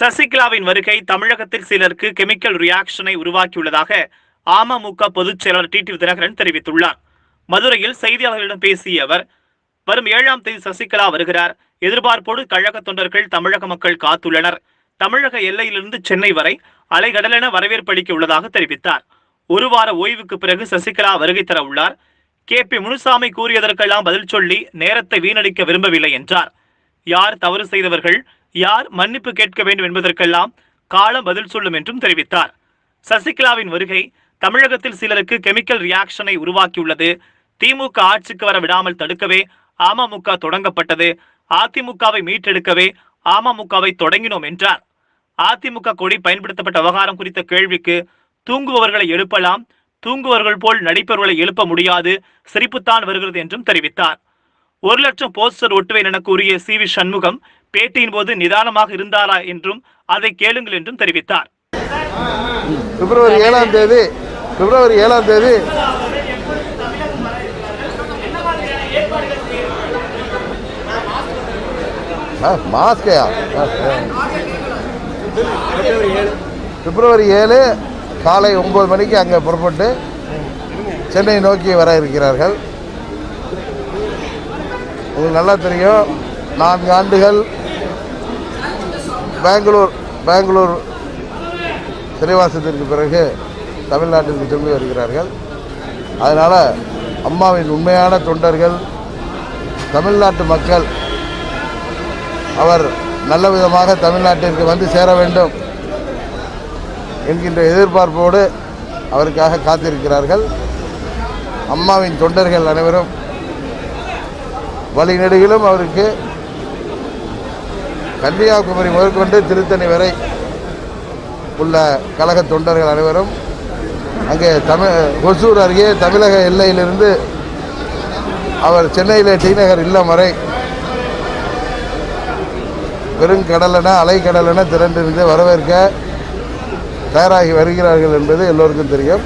சசிகலாவின் வருகை தமிழகத்தில் சிலருக்கு கெமிக்கல் ரியாக்ஷனை உருவாக்கியுள்ளதாக அமமுக பொதுச் செயலாளர் டிடிவி தினகரன் தெரிவித்துள்ளார். மதுரையில் செய்தியாளர்களிடம் பேசிய அவர் வரும் ஏழாம் தேதி சசிகலா வருகிறார். எதிர்பார்ப்போடு கழக தொண்டர்கள் தமிழக மக்கள் காத்துள்ளனர். தமிழக எல்லையிலிருந்து சென்னை வரை அலைகடலென வரவேற்பு அளிக்க உள்ளதாக தெரிவித்தார். ஒரு வார ஓய்வுக்கு பிறகு சசிகலா வருகை தர உள்ளார். கே. பி. முனுசாமி கூறியதற்கெல்லாம் பதில் சொல்லி நேரத்தை வீணடிக்க விரும்பவில்லை என்றார். யார் தவறு செய்தவர்கள்? யார் மன்னிப்பு கேட்க வேண்டும் என்பதற்கெல்லாம் காலம் பதில் சொல்லும் என்றும் தெரிவித்தார். சசிகலாவின் வருகை தமிழகத்தில் சிலருக்கு கெமிக்கல் ரியாக்ஷனை உருவாக்கியுள்ளது. திமுக ஆட்சிக்கு வர விடாமல் தடுக்கவே அமமுக தொடங்கப்பட்டது. அதிமுகவை மீட்டெடுக்கவே அமமுகவை தொடங்கினோம் என்றார். அதிமுக கொடி பயன்படுத்தப்பட்ட விவகாரம் குறித்த கேள்விக்கு தூங்குபவர்களை எழுப்பலாம். தூங்குவர்கள் போல் நடிப்பவர்களை எழுப்ப முடியாது. சிரிப்புத்தான் வருகிறது என்றும் தெரிவித்தார். ஒரு லட்சம் போஸ்டர் ஒட்டுவேன் என கூறிய சி வி சண்முகம் பேட்டியின் போது நிதானமாக இருந்தாரா என்றும் அதை கேளுங்கள் என்றும் தெரிவித்தார். பிப்ரவரி ஏழாம் தேதி பிப்ரவரி ஏழாம் தேதி மாஸ்கையா பிப்ரவரி ஏழு காலை ஒன்பது மணிக்கு அங்கே புறப்பட்டு சென்னை நோக்கி வர இருக்கிறார்கள். உங்களுக்கு நல்லா தெரியும் நான்கு ஆண்டுகள் பெங்களூர் பெங்களூர் சிறைவாசத்திற்கு பிறகு தமிழ்நாட்டிற்கு திரும்பி வருகிறார்கள். அதனால் அம்மாவின் உண்மையான தொண்டர்கள் தமிழ்நாட்டு மக்கள் அவர் நல்ல விதமாக தமிழ்நாட்டிற்கு வந்து சேர வேண்டும் என்கின்ற எதிர்பார்ப்போடு அவருக்காக காத்திருக்கிறார்கள். அம்மாவின் தொண்டர்கள் அனைவரும் வழிநெடுகிலும் அவருக்கு கன்னியாகுமரி முதற்கொண்டு திருத்தணி வரை உள்ள கழக தொண்டர்கள் அனைவரும் அங்கே தமிழ் ஒசூர் அருகே தமிழக எல்லையிலிருந்து அவர் சென்னையில் டி நகர் இல்லம் வரை பெருங்கடலென அலைக்கடலென திரண்டிருந்து வரவேற்க தயாராகி வருகிறார்கள் என்பது எல்லோருக்கும் தெரியும்.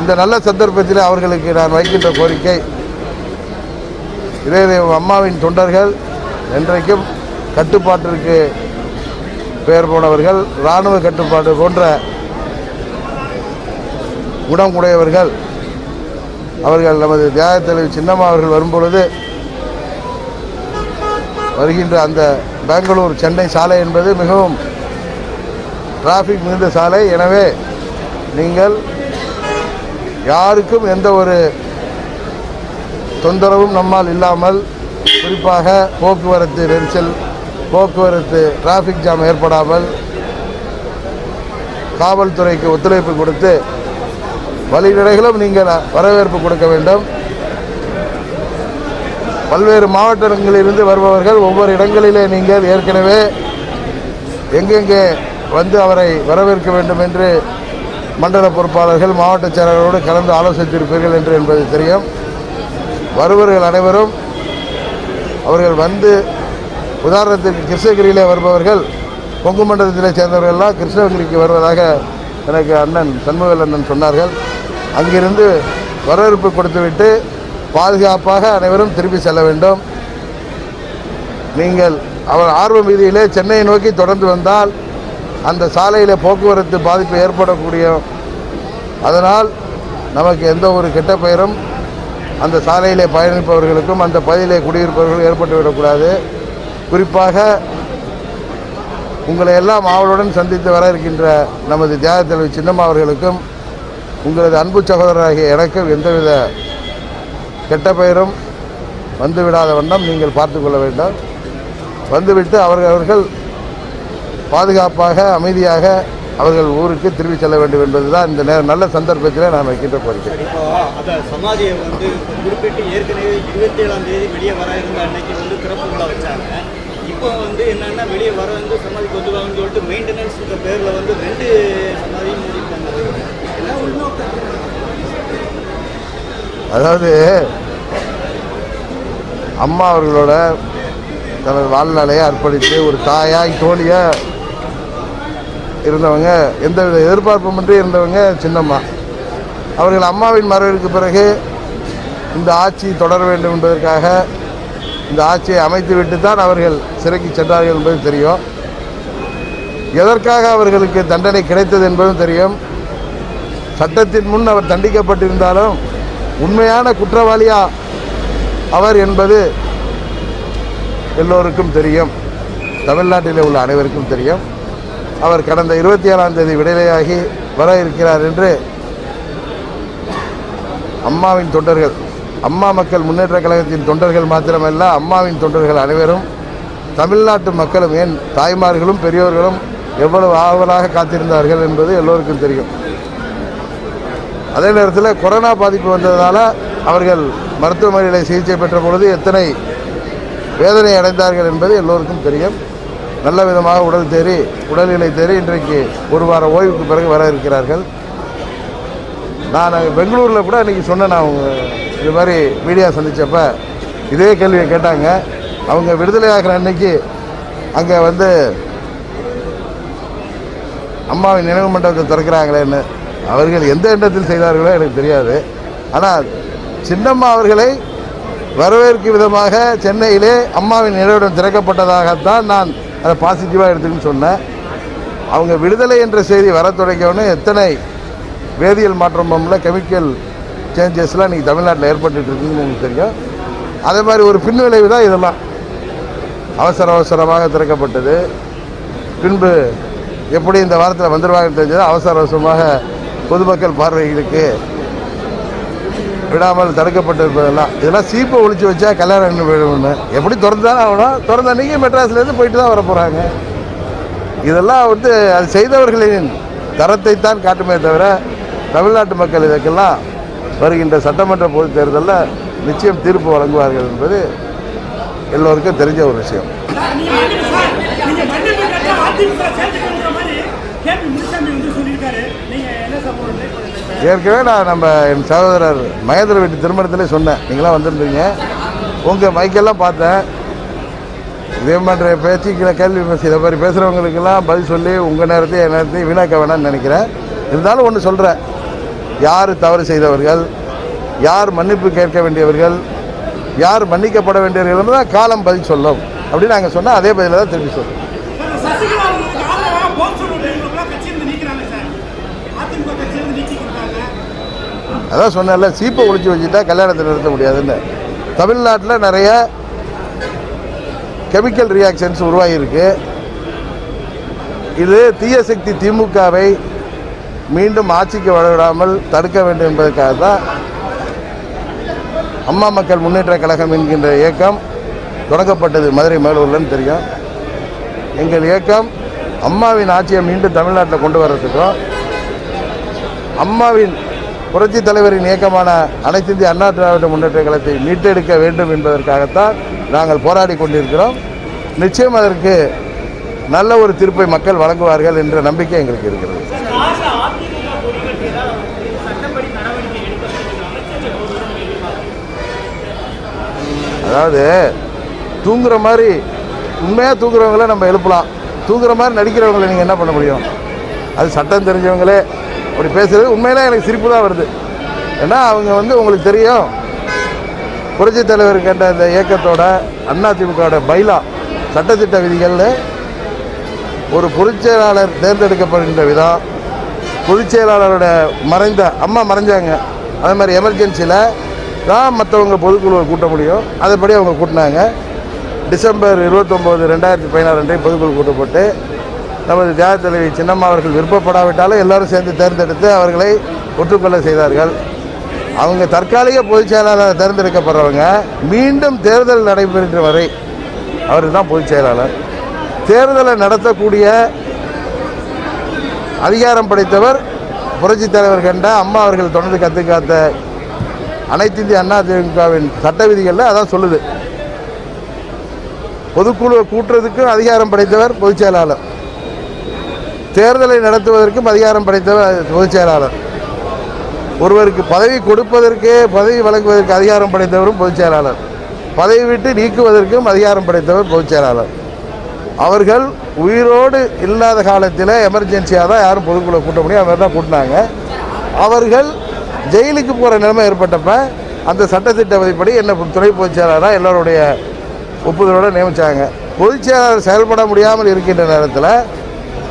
இந்த நல்ல சந்தர்ப்பத்தில் அவர்களுக்கு நான் வைக்கின்ற கோரிக்கை இதே அம்மாவின் தொண்டர்கள் என்றைக்கும் கட்டுப்பாட்டிற்கு பெயர் போனவர்கள் இராணுவ கட்டுப்பாடு போன்ற குணம் உடையவர்கள் அவர்கள் நமது தியாக தலைவர் சின்னம்மா அவர்கள் வரும்பொழுது வருகின்ற அந்த பெங்களூர் சென்னை சாலை என்பது மிகவும் டிராஃபிக் மிகுந்த சாலை. எனவே நீங்கள் யாருக்கும் எந்த ஒரு தொந்தரவும் நம்மால் இல்லாமல் குறிப்பாக போக்குவரத்து நெரிசல் போக்குவரத்து டிராஃபிக் ஜாம் ஏற்படாமல் காவல்துறைக்கு ஒத்துழைப்பு கொடுத்து வழிநடைகளும் நீங்கள் வரவேற்பு கொடுக்க வேண்டும். பல்வேறு மாவட்டங்களிலிருந்து வருபவர்கள் ஒவ்வொரு இடங்களிலே நீங்கள் ஏற்கனவே எங்கெங்கே வந்து அவரை வரவேற்க வேண்டும் என்று மண்டல பொறுப்பாளர்கள் மாவட்ட செயலாளரோடு கலந்து ஆலோசித்திருப்பீர்கள் என்று என்பது தெரியும். வருபவர்கள் அனைவரும் அவர்கள் வந்து உதாரணத்திற்கு கிருஷ்ணகிரியிலே வருபவர்கள் கொங்கு மண்டலத்திலே சேர்ந்தவர்கள்லாம் கிருஷ்ணகிரிக்கு வருவதாக எனக்கு அண்ணன் சண்முகல் அண்ணன் சொன்னார்கள். அங்கிருந்து வரவேற்பு கொடுத்துவிட்டு பாதுகாப்பாக அனைவரும் திரும்பி செல்ல வேண்டும். நீங்கள் அவர் ஆர்வம் வீதியிலே சென்னையை நோக்கி தொடர்ந்து வந்தால் அந்த சாலையில் போக்குவரத்து பாதிப்பு ஏற்படக்கூடிய அதனால் நமக்கு எந்த ஒரு கெட்ட பெயரும் அந்த சாலையிலே பயணிப்பவர்களுக்கும் அந்த பகுதியிலே குடியிருப்பவர்களும் ஏற்பட்டுவிடக்கூடாது. குறிப்பாக உங்களை எல்லாம் ஆவலுடன் சந்தித்து வர இருக்கின்ற நமது தியாக தலைவர் சின்னம்மா அவர்களுக்கும் உங்களது அன்பு சகோதரராகிய எனக்கும் எந்தவித கெட்ட பெயரும் வந்துவிடாத வண்ணம் நீங்கள் பார்த்து கொள்ள வேண்டும். வந்துவிட்டு அவர்கள் அவர்கள் பாதுகாப்பாக அமைதியாக அவர்கள் ஊருக்கு திரும்பி செல்ல வேண்டும் என்பதுதான் இந்த நேரம் நல்ல சந்தர்ப்பத்தில் நான் வைக்கின்ற கோரிக்கை. சமாதியை வந்து குறிப்பிட்டு ஏற்கனவே இருபத்தி ஏழாம் தேதி வெளியே வர இருந்த அன்னைக்கு வந்து திறப்பு விழா வச்சாங்க. இப்போ வந்து என்னன்னா வெளியே வர வந்து சமாதி கொண்டுவாங்கன்னு சொல்லிட்டு மெயின்டெனன்ஸ் பேரில் வந்து ரெண்டு சமாதியும் மூடிட்டாங்க அதாவது அம்மா அவர்களோட தனது வாழ்நாளையை அர்ப்பணித்து ஒரு தாயாய் தோழியா இருந்தவங்க எந்தவித எதிர்பார்ப்புமின்றி இருந்தவங்க சின்னம்மா. அவர்கள் அம்மாவின் மறைவிற்கு பிறகு இந்த ஆட்சி தொடர வேண்டும் என்பதற்காக இந்த ஆட்சியை அமைத்துவிட்டு தான் அவர்கள் சிறைக்கு சென்றார்கள் என்பது தெரியும். எதற்காக அவர்களுக்கு தண்டனை கிடைத்தது என்பதும் தெரியும். சட்டத்தின் முன் அவர் தண்டிக்கப்பட்டிருந்தாலும் உண்மையான குற்றவாளியா அவர் என்பது எல்லோருக்கும் தெரியும். தமிழ்நாட்டில் உள்ள அனைவருக்கும் தெரியும். அவர் கடந்த இருபத்தி ஏழாம் தேதி விடுதலையாகி வர இருக்கிறார் என்று அம்மாவின் தொண்டர்கள் அம்மா மக்கள் முன்னேற்ற கழகத்தின் தொண்டர்கள் மாத்திரமல்ல அம்மாவின் தொண்டர்கள் அனைவரும் தமிழ்நாட்டு மக்களும் ஏன் தாய்மார்களும் பெரியோர்களும் எவ்வளவு ஆவலாக காத்திருந்தார்கள் என்பது எல்லோருக்கும் தெரியும். அதே நேரத்தில் கொரோனா பாதிப்பு வந்ததால் அவர்கள் மருத்துவமனையில் சிகிச்சை பெற்ற பொழுது எத்தனை வேதனை அடைந்தார்கள் என்பது எல்லோருக்கும் தெரியும். நல்ல விதமாக உடல் தேறி உடல்நிலை தேறி இன்றைக்கு ஒரு வார ஓய்வுக்கு பிறகு வர இருக்கிறார்கள். நான் பெங்களூரில் கூட இன்றைக்கி சொன்னேன் நான் அவங்க இது மாதிரி மீடியா சந்தித்தப்ப இதே கேள்வியை கேட்டாங்க. அவங்க விடுதலை ஆகிற அன்னைக்கு அங்கே வந்து அம்மாவின் நினைவு மண்டபத்தை திறக்கிறாங்களேன்னு அவர்கள் எந்த எண்ணத்தில் செய்தார்களோ எனக்கு தெரியாது. ஆனால் சின்னம்மா அவர்களை வரவேற்கும் விதமாக சென்னையிலே அம்மாவின் நினைவிடம் திறக்கப்பட்டதாகத்தான் நான் அதை பாசிட்டிவாக எடுத்துக்கன்னு சொன்னேன். அவங்க விடுதலை என்ற செய்தி வர தொடங்கியவுடனே எத்தனை வேதியியல் மாற்றம்ல கெமிக்கல் சேஞ்சஸ்லாம் இன்றைக்கி தமிழ்நாட்டில் ஏற்பட்டுட்டு இருக்குன்னு உங்களுக்கு தெரியும். அதே மாதிரி ஒரு பின்விளைவு தான் இதெல்லாம். அவசர அவசரமாக திறக்கப்பட்டது. பின்பு எப்படி இந்த வாரத்தில் வந்துடுவாங்கன்னு தெரிஞ்சது அவசர அவசரமாக பொதுமக்கள் பார்வைகளுக்கு விடாமல் தடுக்கப்பட்டிருப்பதெல்லாம். இதெல்லாம் சீப்பை ஒழிச்சு வச்சா கல்யாணம் போயிடும்னு எப்படி திறந்தாலும் ஆகணும்? திறந்த அன்றைக்கி மெட்ராஸ்லேருந்து போயிட்டு தான் வர போகிறாங்க இதெல்லாம் வந்து அது செய்தவர்களின் தரத்தை தான் காட்டுமே தவிர தமிழ்நாட்டு மக்கள் இதற்கெல்லாம் வருகின்ற சட்டமன்ற பொதுத் தேர்தலில் நிச்சயம் தீர்ப்பு வழங்குவார்கள் என்பது எல்லோருக்கும் தெரிஞ்ச ஒரு விஷயம். ஏற்கனவே நான் நம்ம என் சகோதரர் மகேந்திர வீட்டு திருமணத்திலே சொன்னேன். நீங்களாம் வந்திருந்தீங்க. உங்கள் மைக்கெல்லாம் பார்த்தேன். இதே மாதிரி பேச்சு கீழே கேள்வி பேசி இதை மாதிரி பேசுகிறவங்களுக்கெல்லாம் பதில் சொல்லி உங்கள் நேரத்தையும் என் நேரத்தையும் வீணாக்க வேணாம்னு நினைக்கிறேன். இருந்தாலும் ஒன்று சொல்கிறேன் யார் தவறு செய்தவர்கள் யார் மன்னிப்பு கேட்க வேண்டியவர்கள் யார் மன்னிக்கப்பட வேண்டியவர்கள் தான் காலம் பதில் சொல்லும். அப்படின்னு நாங்கள் சொன்னால் அதே பதிலாக தான் திரும்பி சொல்லுவோம் அதான் சொன்னேன்ல சீப்பை ஒழிச்சு வச்சுட்டா கல்யாணத்தை நிறுத்த முடியாதுன்னு. தமிழ்நாட்டில் நிறைய கெமிக்கல் ரியாக்ஷன்ஸ் உருவாகியிருக்கு. இது தீய சக்தி திமுகவை மீண்டும் ஆட்சிக்கு வரவிடாமல் தடுக்க வேண்டும் என்பதற்காக தான் அம்மா மக்கள் முன்னேற்ற கழகம் என்கின்ற இயக்கம் தொடங்கப்பட்டது. மதுரை மேலூர்லன்னு தெரியும். எங்கள் இயக்கம் அம்மாவின் ஆட்சியை மீண்டும் தமிழ்நாட்டில் கொண்டு வர்றதுக்கும் அம்மாவின் புரட்சி தலைவரின் இயக்கமான அனைத்து இந்திய அண்ணா திராவிட முன்னேற்ற கழகத்தை மீட்டெடுக்க வேண்டும் என்பதற்காகத்தான் நாங்கள் போராடி கொண்டிருக்கிறோம். நிச்சயம் அதற்கு நல்ல ஒரு தீர்ப்பை மக்கள் வழங்குவார்கள் என்ற நம்பிக்கை எங்களுக்கு இருக்கிறது. அதாவது தூங்குற மாதிரி உண்மையாக தூங்குறவங்கள நம்ம எழுப்பலாம். தூங்குற மாதிரி நடிக்கிறவங்களை நீங்கள் என்ன பண்ண முடியும்? அது சட்டம் தெரிஞ்சவங்களே அப்படி பேசுகிறது உண்மையிலே எனக்கு சிரிப்பு தான் வருது. ஏன்னா அவங்க வந்து உங்களுக்கு தெரியும். புரட்சி தலைவர் கண்ட அந்த இயக்கத்தோட அண்ணா திமுகவோட பைலா சட்டத்திட்ட விதிகளில் ஒரு பொதுச்செயலாளர் தேர்ந்தெடுக்கப்படுகின்ற விதம் பொதுச் செயலாளரோட மறைந்த அம்மா மறைஞ்சாங்க. அதே மாதிரி எமர்ஜென்சியில் தான் மற்றவங்க பொதுக்குழுவை கூட்ட முடியும். அதுபடி அவங்க கூட்டினாங்க. டிசம்பர் இருபத்தொம்போது ரெண்டாயிரத்தி பதினாறு அன்றைய பொதுக்குழு கூட்டப்பட்டு நமது தியாக தலைவி சின்னம்மா அவர்கள் விருப்பப்படாவிட்டாலும் எல்லாரும் சேர்ந்து தேர்ந்தெடுத்து அவர்களை ஒற்றுக்கொள்ள செய்தார்கள். அவங்க தற்காலிக பொதுச் செயலாளர் தேர்ந்தெடுக்கப்படுறவங்க மீண்டும் தேர்தல் நடைபெறுகின்ற வரை அவர் தான் பொதுச் செயலாளர். தேர்தலை நடத்தக்கூடிய அதிகாரம் படைத்தவர் புரட்சித் தலைவர் கண்ட அம்மா அவர்கள் தொடர்ந்து கற்று காத்த அனைத்து இந்திய அண்ணா திமுகவின் சட்ட விதிகளில் அதான் சொல்லுது. பொதுக்குழுவை கூட்டுறதுக்கும் அதிகாரம் படைத்தவர் பொதுச் செயலாளர். தேர்தலை நடத்துவதற்கும் அதிகாரம் படைத்தவர் பொதுச் செயலாளர். ஒருவருக்கு பதவி கொடுப்பதற்கே பதவி வழங்குவதற்கு அதிகாரம் படைத்தவரும் பொதுச் செயலாளர். பதவி விட்டு நீக்குவதற்கும் அதிகாரம் படைத்தவர் பொதுச் செயலாளர். அவர்கள் உயிரோடு இல்லாத காலத்தில் எமர்ஜென்சியாக தான் யாரும் பொதுக்குழு கூட்ட முடியும். அவங்க தான் கூட்டினாங்க. அவர்கள் ஜெயிலுக்கு போகிற நிலைமை ஏற்பட்டப்ப அந்த சட்டத்திட்ட என்னை என்ன துணை பொதுச் செயலாளராக எல்லோருடைய ஒப்புதலோடு நியமித்தாங்க பொதுச் செயலாளர் செயல்பட முடியாமல் இருக்கின்ற நேரத்தில்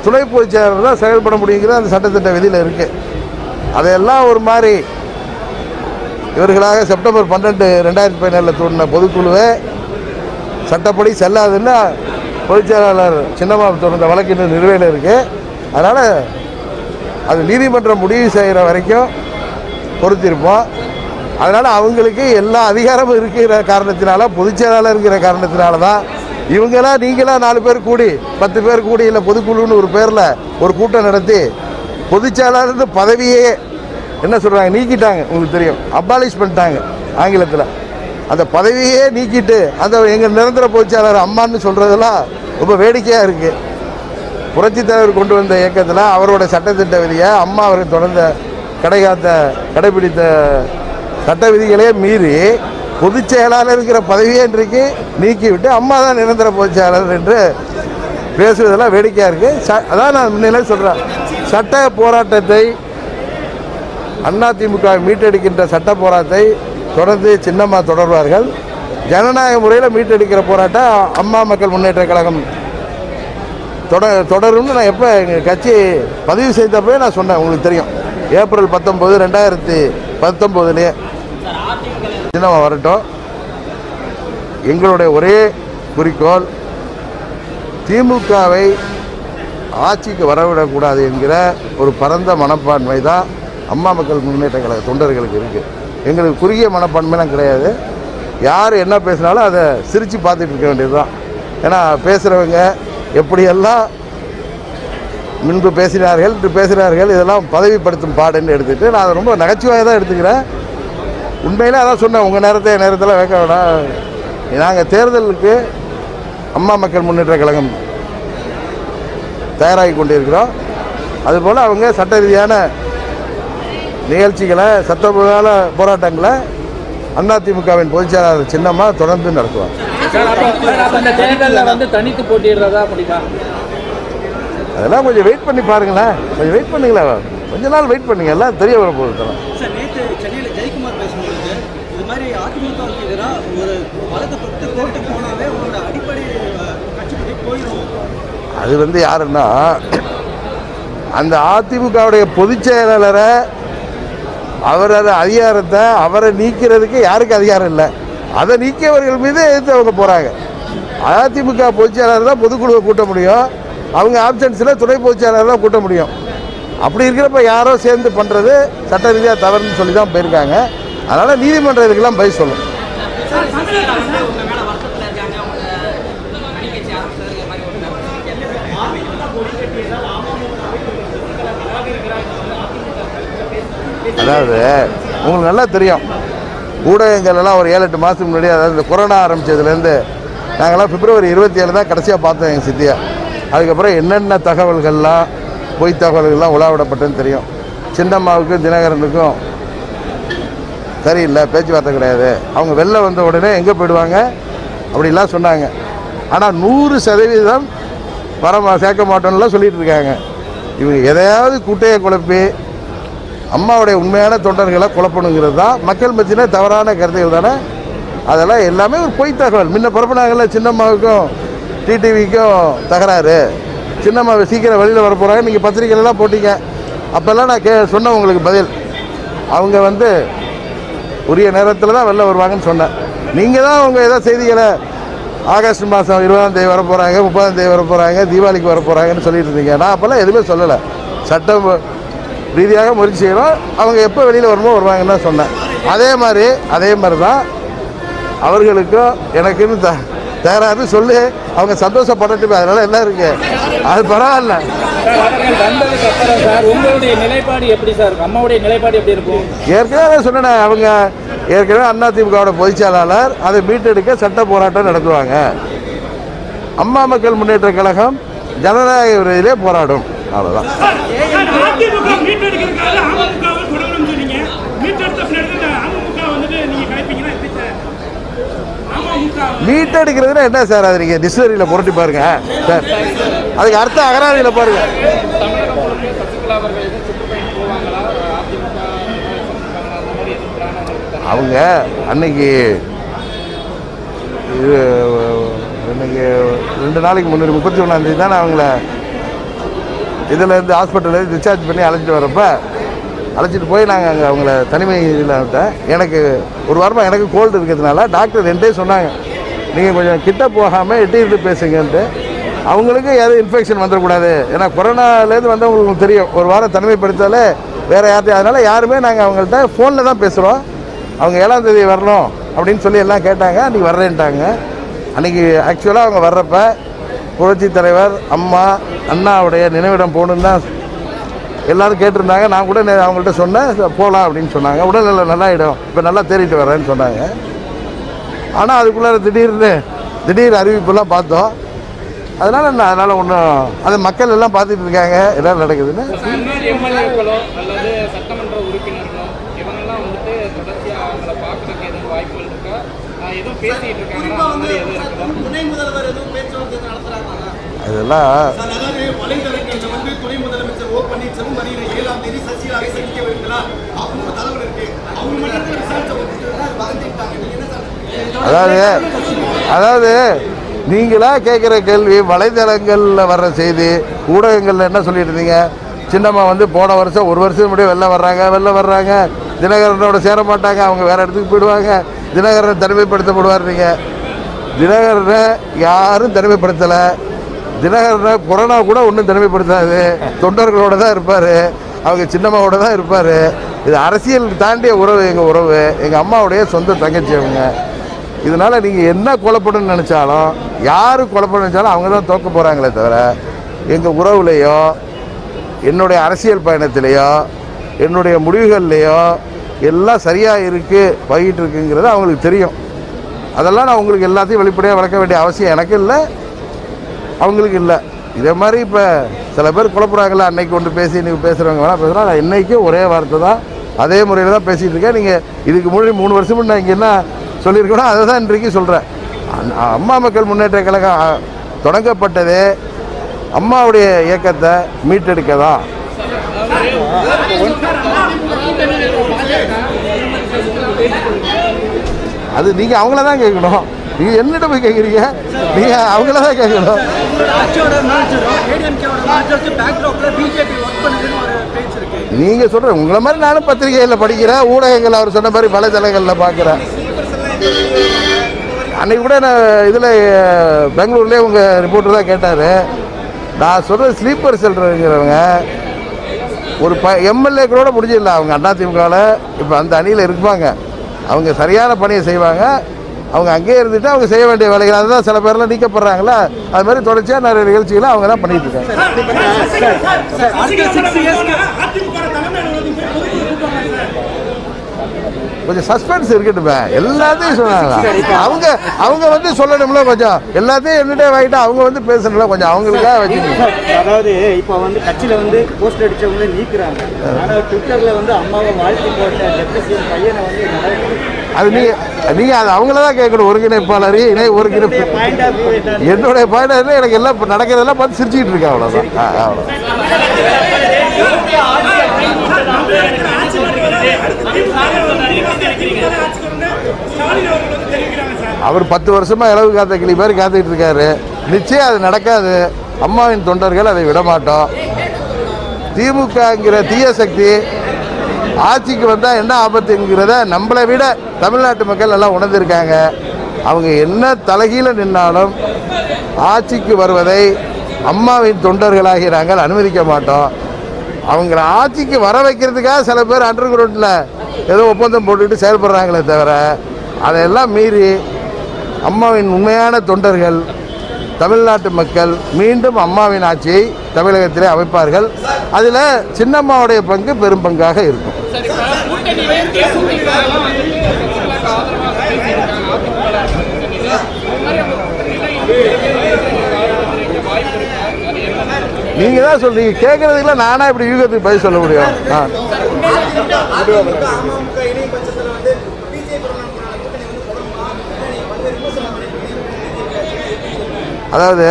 துணை பொதுச் செயலாளர் தான் செயல்பட முடியுங்கிற அந்த சட்டத்திட்ட விதியில் இருக்குது அதையெல்லாம் ஒரு மாதிரி இவர்களாக செப்டம்பர் பன்னெண்டு ரெண்டாயிரத்தி பதினேழில் தூண்டின பொதுக்குழுவை சட்டப்படி செல்லாதுன்னு பொதுச் செயலாளர் சின்னம்மா தொடர்ந்த வழக்கின் நிறுவையில் இருக்குது அதனால் அது நீதிமன்றம் முடிவு செய்கிற வரைக்கும் பொறுத்திருப்போம். அதனால் அவங்களுக்கு எல்லா அதிகாரமும் இருக்கிற காரணத்தினால பொதுச் இருக்கிற காரணத்தினால தான் இவங்களாம் நீங்களாம் நாலு பேர் கூடி பத்து பேர் கூடி இல்லை பொதுக்குழுன்னு ஒரு பேரில் ஒரு கூட்டம் நடத்தி பொதுச் செயலாளர் பதவியே என்ன சொல்கிறாங்க நீக்கிட்டாங்க. உங்களுக்கு தெரியும். அபாலிஷ் பண்ணிட்டாங்க ஆங்கிலத்தில். அந்த பதவியே நீக்கிட்டு அந்த எங்கள் நிரந்தர பொதுச்செயலாளர் அம்மான்னு சொல்கிறதெல்லாம் ரொம்ப வேடிக்கையாக இருக்குது புரட்சித் தலைவர் கொண்டு வந்த இயக்கத்தில் அவரோட சட்டத்திட்ட விதியை அம்மா அவர்கள் தொடர்ந்த கடைகாத்த கடைபிடித்த சட்ட விதிகளே மீறி பொதுச் இருக்கிற பதவியே இன்றைக்கு நீக்கிவிட்டு அம்மா தான் நிரந்தர பொதுச் செயலாளர் என்று பேசுவதெல்லாம் வேடிக்கையாக இருக்குது ச அதான் நான் முன்னிலே சொல்கிறேன் சட்ட போராட்டத்தை அதிமுக மீட்டெடுக்கின்ற சட்ட போராட்டத்தை தொடர்ந்து சின்னம்மா தொடர்வார்கள். ஜனநாயக முறையில் மீட்டெடுக்கிற போராட்டம் அம்மா மக்கள் முன்னேற்ற கழகம் தொடர் தொடரும்னு நான் எப்போ எங்கள் கட்சி பதிவு செய்தப்பவே நான் சொன்னேன் உங்களுக்கு தெரியும். ஏப்ரல் பத்தொம்போது ரெண்டாயிரத்தி பத்தொம்போதுலேயே தினமாக வரட்டும். எங்களுடைய ஒரே குறிக்கோள் திமுகவை ஆட்சிக்கு வரவிடக்கூடாது என்கிற ஒரு பரந்த மனப்பான்மை தான் அம்மா மக்கள் முன்னேற்ற கழக தொண்டர்களுக்கு இருக்குது எங்களுக்கு குறுகிய மனப்பான்மைலாம் கிடையாது. யார் என்ன பேசினாலும் அதை சிரித்து பார்த்துட்டு இருக்க வேண்டியது தான் ஏன்னா பேசுகிறவங்க எப்படியெல்லாம் முன்பு பேசினார்கள் இன்று பேசினார்கள் இதெல்லாம் பதவிப்படுத்தும் பாடுன்னு எடுத்துகிட்டு நான் அதை ரொம்ப நகைச்சுவையாக தான் எடுத்துக்கிறேன். உண்மையில் அதான் சொன்னேன் உங்கள் நேரத்தை என் நேரத்தில் வைக்க வேணாம். நாங்கள் தேர்தலுக்கு அம்மா மக்கள் முன்னேற்ற கழகம் தயாராகி கொண்டிருக்கிறோம். அதுபோல் அவங்க சட்ட ரீதியான நிகழ்ச்சிகளை சட்டபூர்வமான போராட்டங்களை அதிமுகவின் பொதுச் செயலாளர் சின்னம்மா தொடர்ந்து நடத்துவார். அதெல்லாம் கொஞ்சம் வெயிட் பண்ணி பாருங்களேன். கொஞ்சம் வெயிட் பண்ணுங்களேன். கொஞ்ச நாள் வெயிட் பண்ணுங்க. எல்லாம் தெரிய வர போகுது போயிடும் அது வந்து யாருன்னா அந்த அதிமுகவுடைய பொதுச் செயலாளரை அவரது அதிகாரத்தை அவரை நீக்கிறதுக்கு யாருக்கு அதிகாரம் இல்லை. அதை நீக்கியவர்கள் மீது எதிர்த்து அவங்க போகிறாங்க அதிமுக பொதுச் செயலாளர் தான் பொதுக்குழுவை கூட்ட முடியும். அவங்க ஆப்ஷன்ஸில் துணை பொதுச்செயலாளர்லாம் கூட்ட முடியும். அப்படி இருக்கிறப்ப யாரோ சேர்ந்து பண்ணுறது சட்ட ரீதியாக தவறுன்னு சொல்லி தான் போயிருக்காங்க. அதனால் நீதிமன்றம் இதுக்கெல்லாம் பதில் சொல்லும். அதாவது உங்களுக்கு நல்லா தெரியும். ஊடகங்கள் எல்லாம் ஒரு ஏழு எட்டு மாதத்துக்கு முன்னாடி அதாவது இந்த கொரோனா ஆரம்பித்ததுலேருந்து நாங்கள்லாம் பிப்ரவரி இருபத்தி ஏழு தான் கடைசியாக பார்த்தோம் எங்கள் சித்தியா. அதுக்கப்புறம் என்னென்ன தகவல்கள்லாம் பொய் தகவல்கள்லாம் உலாவிடப்பட்டதுன்னு தெரியும். சின்னம்மாவுக்கும் தினகரனுக்கும் சரியில்லை பேச்சுவார்த்தை கிடையாது. அவங்க வெளில வந்த உடனே எங்கே போயிடுவாங்க? அப்படிலாம் சொன்னாங்க. ஆனால் நூறு சதவீதம் வர சேர்க்க மாட்டோம்லாம் சொல்லிட்டு இருக்காங்க. இவங்க எதையாவது குட்டையை குழப்பி அம்மாவுடைய உண்மையான தொண்டர்களை குழப்பணுங்கிறது தான் மக்கள் மத்தியில் தவறான கருத்துகள் தானே? அதெல்லாம் எல்லாமே ஒரு பொய் தகவல். முன்ன பரப்புனாங்கல்ல சின்னம்மாவுக்கும் டிடிவிக்கும் தகராறு. சின்னம்மா சீக்கிரம் வெளியில் வர போகிறாங்க நீங்கள் பத்திரிக்கையிலலாம் போட்டீங்க. அப்போல்லாம் நான் கே சொன்னேன் உங்களுக்கு பதில். அவங்க வந்து உரிய நேரத்தில் தான் வெளில வருவாங்கன்னு சொன்னேன். நீங்கள் தான் அவங்க ஏதோ செய்திகளை ஆகஸ்ட் மாதம் இருபதாம் தேதி வர போகிறாங்க முப்பதாம் தேதி வர போகிறாங்க தீபாவளிக்கு வர போகிறாங்கன்னு சொல்லிட்டு இருந்தீங்க. நான் அப்போல்லாம் எதுவுமே சொல்லலை. சட்டம் ரீதியாக முயற்சி செய்கிறோம் அவங்க எப்போ வெளியில் வருமோ வருவாங்கன்னு தான் சொன்னேன். அதே மாதிரி அதே மாதிரி தான் அவர்களுக்கும் எனக்குன்னு த தகராறு சொல்லு. அவங்க சந்தோஷப்படட்டுமே. அதனால என்ன இருக்கு? அது பரவாயில்ல. எப்படி சார் ஏற்கனவே சொன்னேன் அவங்க ஏற்கனவே அதிமுகவோட பொதுச் செயலாளர் அதை மீட்டெடுக்க சட்ட போராட்டம் நடத்துவாங்க. அம்மா மக்கள் முன்னேற்ற கழகம் ஜனநாயக விரைவிலே போராடும். அவ்வளோதான் அதிமுக மீட்டெடுக்கிறதுக்காக அமமுகவை தொடங்கணும்னு சொன்னீங்க மீட்டெடுத்த பின்னாடி தான் இந்த அமமுக வந்துட்டு நீங்க கலைப்பீங்கன்னா எப்படி சார் மீட் எடுக்கிறதுனா என்ன சார் அது நீங்கள் டிக்ஷனரியில் புரட்டி பாருங்க. சார் அதுக்கு அர்த்தம் அகராதியில் பாருங்க. அவங்க அன்னைக்கு இது இன்னைக்கு ரெண்டு நாளைக்கு முன்னாடி முப்பத்தி ஒன்றாந்தேதி தானே அவங்கள இதுலேருந்து இருந்து டிஸ்சார்ஜ் பண்ணி அழைச்சிட்டு வரப்ப அழைச்சிட்டு போய் நாங்கள் அங்கே அவங்கள தனிமை இதில் எனக்கு ஒரு வாரமாக எனக்கு கோல்டு இருக்கிறதுனால டாக்டர் ரெண்டே சொன்னாங்க. நீங்கள் கொஞ்சம் கிட்ட போகாமல் எட்டி இருந்து பேசுங்கன்ட்டு. அவங்களுக்கு எதுவும் இன்ஃபெக்ஷன் வந்துடக்கூடாது ஏன்னா கொரோனாலேருந்து வந்தவங்களுக்கு உங்களுக்கு தெரியும். ஒரு வாரம் தனிமைப்படுத்தாலே வேறு யார்ட்டையும். அதனால் யாருமே நாங்கள் அவங்கள்ட்ட ஃபோனில் தான் பேசுகிறோம் அவங்க ஏழாம் தேதி வரணும் அப்படின்னு சொல்லி எல்லாம் கேட்டாங்க. அன்றைக்கி வர்றேன்ட்டாங்க. அன்றைக்கி ஆக்சுவலாக அவங்க வர்றப்ப புரட்சி தலைவர் அம்மா அண்ணாவுடைய நினைவிடம் போகணுன்னு தான் எல்லாரும் கேட்டிருந்தாங்க. நான் கூட நே- அவங்கள்ட்ட சொன்னேன் போகலாம் அப்படின்னு சொன்னாங்க. உடல்நிலை நல்லாயிடும். இப்போ நல்லா தேறிட்டு வரேன்னு சொன்னாங்க. ஆனால் அதுக்குள்ளார திடீர்னு திடீர் அறிவிப்பெல்லாம் பார்த்தோம். அதனால் என்ன அதனால் ஒன்றும் அது மக்கள் எல்லாம் பார்த்துட்டு இருக்காங்க என்ன நடக்குதுன்னு. இதெல்லாம் அதெல்லாம் ஏழாம் தேதி சசிகலாவை சந்திக்க இருக்கு அவங்க மட்டும் வளர்ந்துட்டாங்க நீங்க என்ன சார் அதாவது அதாவது நீங்களா கேட்குற கேள்வி வலைதளங்களில் வர்ற செய்தி ஊடகங்களில் என்ன சொல்லிட்டு இருந்தீங்க? சின்னம்மா வந்து போன வருஷம் ஒரு வருஷம் முன்னாடி வெளில வர்றாங்க வெளில வர்றாங்க. தினகரனோட சேர மாட்டாங்க அவங்க வேறு இடத்துக்கு போயிடுவாங்க. தினகரனை தனிமைப்படுத்தப்படுவார் நீங்கள் தினகரனை யாரும் தனிமைப்படுத்தலை. தினகரனை கொரோனா கூட ஒன்றும் தனிமைப்படுத்தாது. தொண்டர்களோட தான் இருப்பார். அவங்க சின்னம்மாவோட தான் இருப்பார். இது அரசியல் தாண்டிய உறவு எங்கள் உறவு. எங்கள் அம்மாவுடைய சொந்த தங்கச்சி அவங்க. இதனால் நீங்கள் என்ன கொலைப்படணும்னு நினச்சாலும் யார் கொலைப்படணும்னு நினச்சாலும் அவங்க தான் தோக்க போகிறாங்களே தவிர எங்கள் உறவுலையோ என்னுடைய அரசியல் பயணத்திலேயோ என்னுடைய முடிவுகள்லையோ எல்லாம் சரியாக இருக்குது போயிட்டு இருக்குங்கிறது அவங்களுக்கு தெரியும். அதெல்லாம் நான் உங்களுக்கு எல்லாத்தையும் வெளிப்படையாக வளர்க்க வேண்டிய அவசியம் எனக்கு இல்லை அவங்களுக்கு இல்லை. இதே மாதிரி இப்போ சில பேர் குழப்புறாங்கல்ல அன்னைக்கு ஒன்று பேசி நீங்கள் பேசுகிறவங்க வேணால் பேசுகிறோம் நான் இன்னைக்கும் ஒரே வார்த்தை தான் அதே முறையில் தான் பேசிகிட்டு இருக்கேன். நீங்கள் இதுக்கு முன்னாடி மூணு வருஷம் முன்னாடி இங்கே என்ன சொல்லியிருக்கணும். அதை தான் இன்றைக்கு சொல்கிறேன் அம்மா மக்கள் முன்னேற்ற கழகம் தொடங்கப்பட்டதே அம்மாவுடைய இயக்கத்தை மீட்டெடுக்க தான் அது நீங்கள் அவங்கள தான் கேட்கணும். நீங்கள் என்னிட்ட போய் கேட்குறீங்க? நீங்கள் அவங்கள தான் கேட்கணும். நீங்கள் சொல்கிற உங்களை மாதிரி நானும் பத்திரிகையில் படிக்கிறேன். ஊடகங்கள் அவர் சொன்ன மாதிரி வலைதளங்களில் பார்க்குறேன். அன்னைக்கு கூட நான் இதில் பெங்களூர்லேயே உங்கள் ரிப்போர்ட்டர் தான் கேட்டார் நான் சொல்கிறது ஸ்லீப்பர் செல்றவங்கிறவங்க ஒரு ப எம்எல்ஏக்களோட முடிஞ்சிடல அவங்க அதிமுகவில் இப்போ அந்த அணியில் இருப்பாங்க அவங்க சரியான பணியை செய்வாங்க அவங்க அங்கேயே இருந்துட்டு அவங்க செய்ய வேண்டிய வேலைகள் அதுதான் சில பேர்லாம் நீக்கப்படுறாங்களா அது மாதிரி தொடர்ச்சியாக நிறைய நிகழ்ச்சிகளை அவங்க தான் பண்ணிட்டு இருக்காங்க அதிமுக தலைமை அலுவலகத்துக்கு போய் பொதுக்குழு கூட்டமா சார் கொஞ்சம் சஸ்பென்ஸ் இருக்கட்டுமே. எல்லாத்தையும் சொன்னாங்க அவங்க அவங்க வந்து சொல்லணும்ல கொஞ்சம். எல்லாத்தையும் என்னட்டே வாங்கிட்டு அவங்க வந்து பேசணும்ல கொஞ்சம். அவங்களுக்காக வச்சுக்கணும். அதாவது இப்போ வந்து கட்சியில வந்து போஸ்ட் அடிச்சவங்கள நீக்குறாங்க. ட்விட்டர்ல வந்து அம்மாவை வாழ்த்து போட்ட டெப்டி சிஎம் பையனை வந்து அது நீ நீங்க அது அவங்கள தான் கேட்கணும். ஒருங்கிணைப்பாளர் இணை ஒருங்கிணைப்பு. என்னுடைய பாயிண்ட் எனக்கு எல்லாம் நடக்கிறதெல்லாம் பார்த்து சிரிச்சுட்டு இருக்கேன் அவ்வளோதான் அவ்வளோ ஸ்டாலின் அவர்கள் வந்து தெரிவிக்கிறாங்க சார் அவர் பத்து வருஷமாக இளவு காத்த கிளி மாதிரி காத்துக்கிட்டு இருக்காரு. நிச்சயம் அது நடக்காது. அம்மாவின் தொண்டர்கள் அதை விட மாட்டோம் திமுகங்கிற தீய சக்தி ஆட்சிக்கு வந்தால் என்ன ஆபத்துங்கிறத நம்மளை விட தமிழ்நாட்டு மக்கள் எல்லாம் உணர்ந்திருக்காங்க. அவங்க என்ன தலைகீழ நின்னாலும் ஆட்சிக்கு வருவதை அம்மாவின் தொண்டர்களாகிய நாங்கள் அனுமதிக்க மாட்டோம். அவங்கள ஆட்சிக்கு வர வைக்கிறதுக்காக சில பேர் அண்டர் கிரவுண்டில் ஏதோ ஒப்பந்தம் போட்டுக்கிட்டு செயல்படுறாங்களே தவிர அதையெல்லாம் மீறி அம்மாவின் உண்மையான தொண்டர்கள் தமிழ்நாட்டு மக்கள் மீண்டும் அம்மாவின் ஆட்சியை தமிழகத்திலே அமைப்பார்கள். அதில் சின்னம்மாவுடைய பங்கு பெரும் பங்காக இருக்கும். நீங்கள் தான் சொல்றீங்க. கேட்குறதுக்குலாம் நானாக இப்படி யூகத்துக்கு பதில் சொல்ல முடியும். ஆ. அதாவது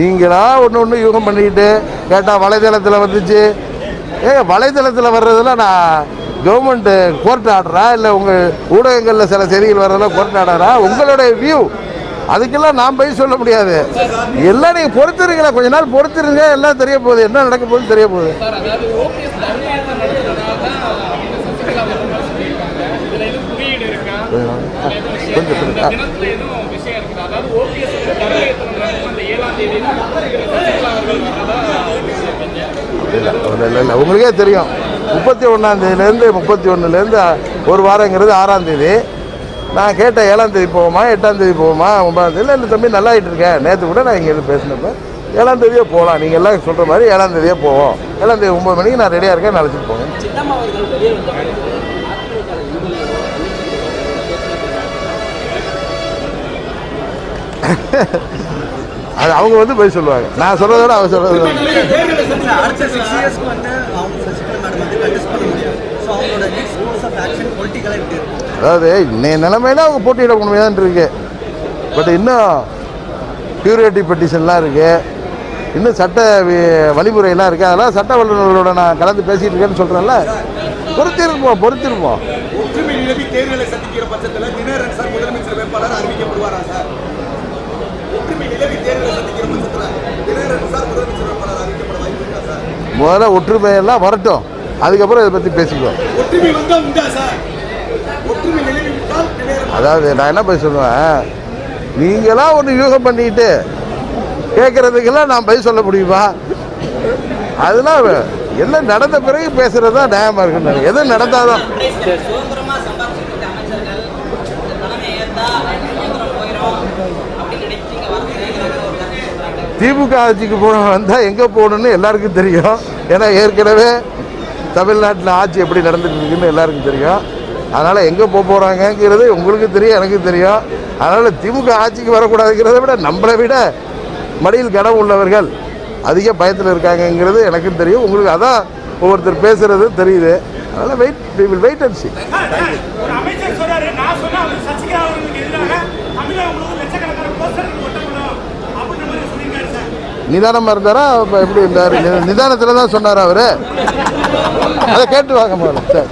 நீங்களா ஒன்று ஒன்று யூகம் பண்ணிக்கிட்டு கேட்டால் வலைதளத்தில் வந்துச்சு. ஏ வலைதளத்தில் வர்றதுல நான் கவர்மெண்ட்டு கோர்ட் ஆர்டரா இல்லை உங்கள் ஊடகங்களில் சில செய்திகள் வர்றதெல்லாம் கோர்ட் ஆர்டரா உங்களுடைய வியூ அதுக்கெல்லாம் நான் போய் சொல்ல முடியாது. எல்லாம் நீங்கள் பொறுத்துருங்களா கொஞ்ச நாள் பொறுத்துருங்க. எல்லாம் தெரிய போகுது. என்ன நடக்க போகுது தெரிய போகுது. சார் இல்லை இல்லை இல்லை இல்லை உங்களுக்கே தெரியும். முப்பத்தி ஒன்றாந்தேதியிலேருந்து முப்பத்தி ஒன்றுலேருந்து ஒரு வாரங்கிறது ஆறாம் தேதி. நான் கேட்டேன் ஏழாம் தேதி போவோமா எட்டாம் தேதி போவோமா ஒன்பதாம் தேதி? இல்லை தம்பி நல்லா ஆகிட்டு இருக்கேன். நேற்று கூட நான் இங்கேருந்து பேசினப்ப ஏழாம் தேதியே போகலாம். நீங்கள் எல்லாம் சொல்கிற மாதிரி ஏழாம் தேதியே போவோம். ஏழாம் தேதி ஒம்பது மணிக்கு நான் ரெடியாக இருக்கேன் அழைச்சிட்டு போங்க அது அவங்க வந்து போய் சொல்லுவாங்க. நான் சொல்கிறத விட அவங்க சொல்கிறத அதாவது இன்னைய நிலைமையில அவங்க போட்டியிட முடியாதுன்னு இருக்கு. பட் இன்னும் பியூரிட்டி பெட்டிஷன்லாம் இருக்கு. இன்னும் சட்ட வழிமுறையெல்லாம் இருக்கு. அதெல்லாம் சட்ட வல்லுநர்களோட நான் கலந்து பேசிட்டு இருக்கேன்னு சொல்றேன்ல. பொறுத்திருப்போம் பொறுத்திருப்போம். முதல்ல ஒற்றுமையெல்லாம் வரட்டும். அதுக்கப்புறம் இதை பற்றி பேசிக்குவோம் அதாவது நான் என்ன போய் சொல்லுவேன்? நீங்களாம் ஒன்று யூகம் பண்ணிக்கிட்டு கேட்குறதுக்கெல்லாம் நான் பதில் சொல்ல முடியுமா? அதெல்லாம் எல்லாம் நடந்த பிறகு பேசுறது தான் நியாயமாக இருக்குன்னு எது நடந்தாதான் திமுக ஆட்சிக்கு போனவன் வந்தால் எங்கே போகணும்னு எல்லாருக்கும் தெரியும். ஏன்னா ஏற்கனவே தமிழ்நாட்டில் ஆட்சி எப்படி நடந்துட்டு இருக்குன்னு எல்லாருக்கும் தெரியும். அதனால் எங்கே போக போகிறாங்கங்கிறது உங்களுக்கு தெரியும் எனக்கு தெரியும். அதனால் திமுக ஆட்சிக்கு வரக்கூடாதுங்கிறத விட நம்மளை விட மடியில் கனம் உள்ளவர்கள் அதிக பயத்தில் இருக்காங்கங்கிறது எனக்கும் தெரியும். உங்களுக்கு அதான் ஒவ்வொருத்தர் பேசுகிறது தெரியுது. அதனால் wait will wait and see ஒரு அமைச்சர் சொல்றாரு நான் சொன்னா அவர் சசிகலா அவர்களுக்கு எதிராக தமிழக முழுவதும் லட்சக்கணக்கான போஸ்டர்கள் ஒட்டப்படும் அப்படின்ற மாதிரி சொல்லியிருக்காரு சார் நிதானமாக இருந்தாரா? இப்போ எப்படி இருந்தார்? நிதானத்தில் தான் சொன்னார் அவர்? அதை கேட்டு வாங்க முதல்ல. சார்.